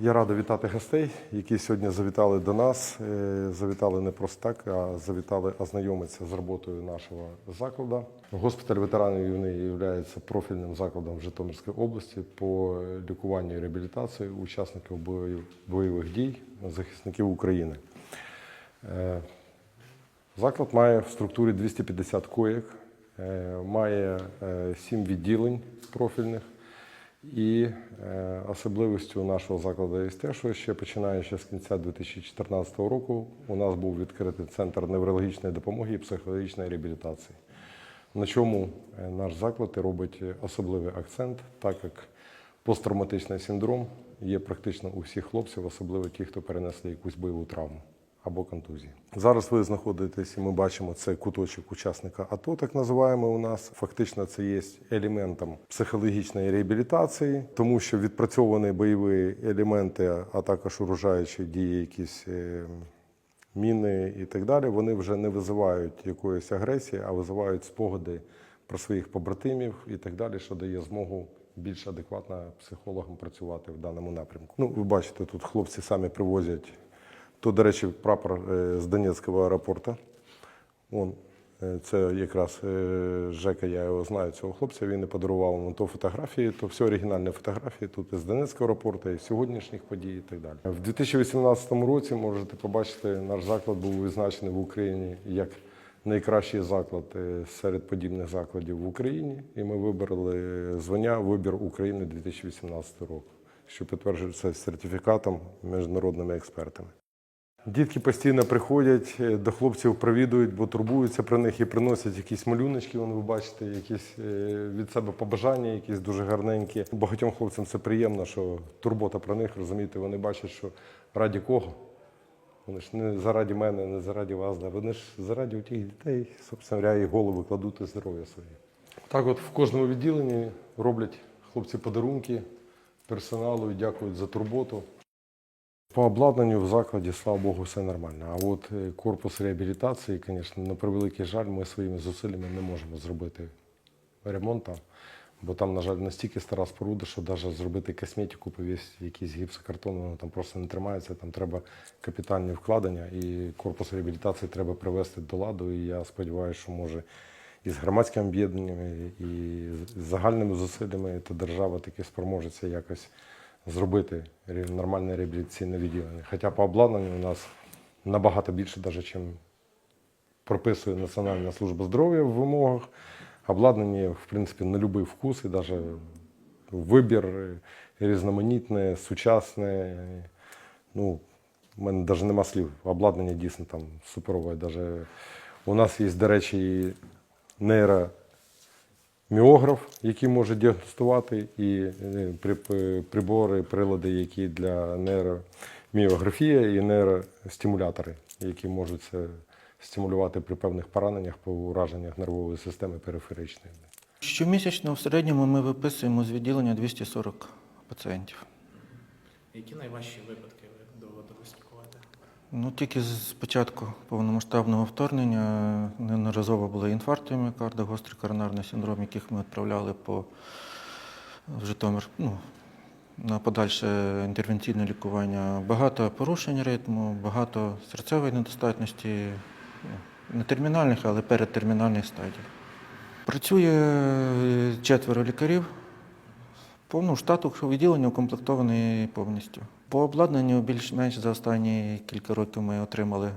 Я радий вітати гостей, які сьогодні завітали до нас. Е, Завітали не просто так, а завітали ознайомитися з роботою нашого закладу. Госпіталь ветеранів війни є профільним закладом в Житомирській області по лікуванню і реабілітації учасників бойових дій, захисників України. Е, Заклад має в структурі 250 коєк, е, має 7 відділень профільних. І е, особливістю нашого закладу є те, що ще починаючи з кінця 2014 року у нас був відкритий центр неврологічної допомоги і психологічної реабілітації. На чому е, наш заклад і робить особливий акцент, так як посттравматичний синдром є практично у всіх хлопців, особливо ті, хто перенесли якусь бойову травму або контузії. Зараз ви знаходитесь, і ми бачимо це куточок учасника АТО, так називаємо у нас. Фактично, це є елементом психологічної реабілітації, тому що відпрацьовані бойові елементи, а також урожаючі дії, якісь. е, Міни і так далі, вони вже не визивають якоїсь агресії, а визивають спогади про своїх побратимів і так далі, що дає змогу більш адекватно психологам працювати в даному напрямку. Ну, ви бачите, тут хлопці самі привозять то, до речі, прапор е, з Донецького аеропорту. Вон, е, це якраз е, Жека, я його знаю, цього хлопця. Він і подарував то фотографії, то все оригінальні фотографії тут із Донецького аеропорту, і сьогоднішніх подій, і так далі. В 2018 році можете побачити, наш заклад був відзначений в Україні як найкращий заклад серед подібних закладів в Україні. І ми вибрали звання Вибір України 2018 року, що підтверджується сертифікатом міжнародними експертами. Дітки постійно приходять е, до хлопців, провідують, бо турбуються про них і приносять якісь малюночки. Вон ви бачите, якісь е, від себе побажання, якісь дуже гарненькі. Багатьом хлопцям це приємно, що турбота про них, розумієте, вони бачать, що раді кого. Вони ж не заради мене, не заради вас, да. вони ж заради тих дітей, собственно говоря, і голови кладуть і здоров'я своє. Так от в кожному відділенні роблять хлопці подарунки персоналу і дякують за турботу. По обладнанню в закладі, слава Богу, все нормально. А от е, корпус реабілітації, звісно, на превеликий жаль, ми своїми зусиллями не можемо зробити ремонт бо там, на жаль, настільки стара споруда, що навіть зробити косметику, повісити якийсь гіпсокартон, воно там просто не тримається. Там треба капітальні вкладення, і корпус реабілітації треба привести до ладу. І я сподіваюся, що може і з громадськими об'єднаннями, і з загальними зусиллями, то держава таки спроможеться якось зробити нормальне реабілітаційне відділення. Хоча по обладнанню у нас набагато більше, навіть, чим прописує Національна служба здоров'я в вимогах. Обладнання, в принципі, на будь-який вкус і навіть вибір різноманітне, сучасне. Ну, у мене навіть нема слів. Обладнання дійсно там суперове. Даже у нас є, до речі, і нейроміограф, який може діагностувати, і е, при- прибори, прилади, які для нейроміографії і нейростимулятори, які можуть це стимулювати при певних пораненнях по ураженнях нервової системи периферичної. Щомісячно в середньому ми виписуємо з відділення 240 пацієнтів. Які найважчі випадки? Ну, тільки з початку повномасштабного вторгнення неодноразово були інфаркти міокарда, гострий коронарний синдром, яких ми відправляли по в Житомир ну, на подальше інтервенційне лікування. Багато порушень ритму, багато серцевої недостатності, ну, не термінальних, але передтермінальних стадій. Працює е, четверо лікарів. Повну штату відділення укомплектований повністю. По обладнанню більш-менш за останні кілька років ми отримали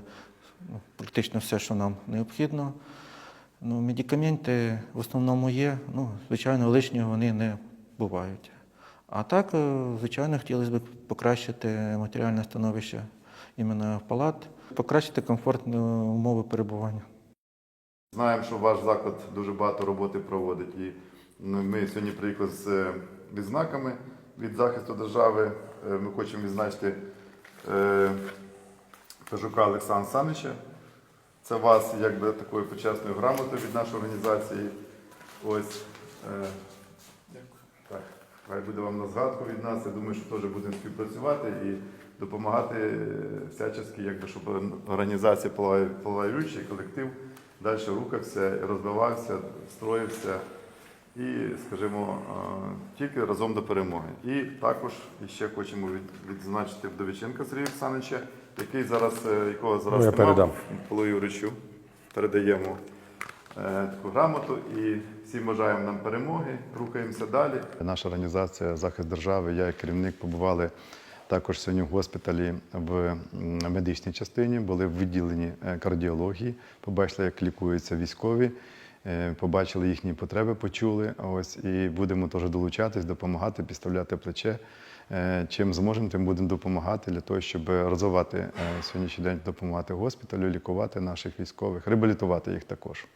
ну, практично все, що нам необхідно. Ну, медикаменти в основному є. Ну, звичайно, лишнього вони не бувають. А так, е, звичайно, хотілося б покращити матеріальне становище іменно палат, покращити комфортні умови перебування. Знаємо, що ваш заклад дуже багато роботи проводить. І ну, ми сьогодні приїхали з е, відзнаками від захисту держави. Е, Ми хочемо відзначити е, Пежука Олександра Санича. Це вас якби такою почесною грамотою від нашої організації. Ось е, так, хай буде вам на згадку від нас. Я думаю, що теж будемо співпрацювати і допомагати всячески, якби, щоб організація «Половай колектив далі рухався, розвивався, строївся І, скажімо, е, тільки разом до перемоги. І також ще хочемо від- відзначити Вдовиченка Сергія Олександровича, який зараз, е, якого зараз Ну, я нема, передам. Юричу. Передаємо е, таку грамоту і всім бажаємо нам перемоги, рухаємося далі. Наша організація Захист держави, я як керівник побували також сьогодні в госпіталі в медичній частині, були в відділенні кардіології, побачили, як лікуються військові. Е, Побачили їхні потреби, почули. Ось і будемо теж долучатись, допомагати, підставляти плече. Е, Чим зможемо, тим будемо допомагати для того, щоб розвивати е, сьогоднішній день, допомагати госпіталю, лікувати наших військових, реабілітувати їх також.